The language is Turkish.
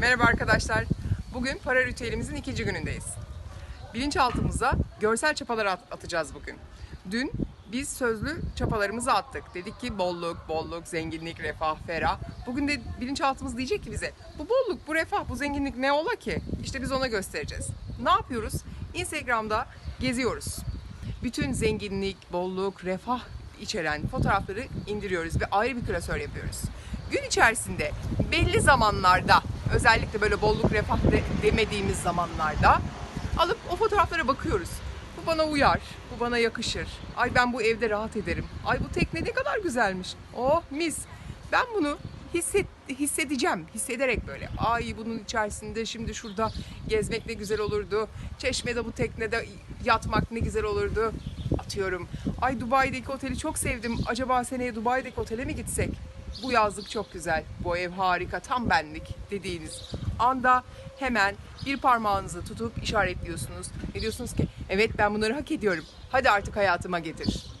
Merhaba arkadaşlar. Bugün para ritüelimizin ikinci günündeyiz. Bilinçaltımıza görsel çapalar at- atacağız bugün. Dün biz sözlü çapalarımızı attık. Dedik ki bolluk, bolluk, zenginlik, refah, ferah. Bugün de bilinçaltımız diyecek ki bize bu bolluk, bu refah, bu zenginlik ne ola ki? İşte biz ona göstereceğiz. Ne yapıyoruz? Instagram'da geziyoruz. Bütün zenginlik, bolluk, refah içeren fotoğrafları indiriyoruz ve ayrı bir klasör yapıyoruz. Gün içerisinde belli zamanlarda özellikle böyle bolluk refah de- demediğimiz zamanlarda alıp o fotoğraflara bakıyoruz. Bu bana uyar, bu bana yakışır. Ay ben bu evde rahat ederim. Ay bu tekne ne kadar güzelmiş. Oh mis. Ben bunu hisset, hissedeceğim. Hissederek böyle. Ay bunun içerisinde şimdi şurada gezmek ne güzel olurdu. Çeşmede bu teknede yatmak ne güzel olurdu. Atıyorum. Ay Dubai'deki oteli çok sevdim. Acaba seneye Dubai'deki otele mi gitsek? Bu yazlık çok güzel. Bu ev harika. Tam benlik dediğiniz anda hemen bir parmağınızı tutup işaretliyorsunuz. Ve diyorsunuz ki evet ben bunları hak ediyorum. Hadi artık hayatıma getir.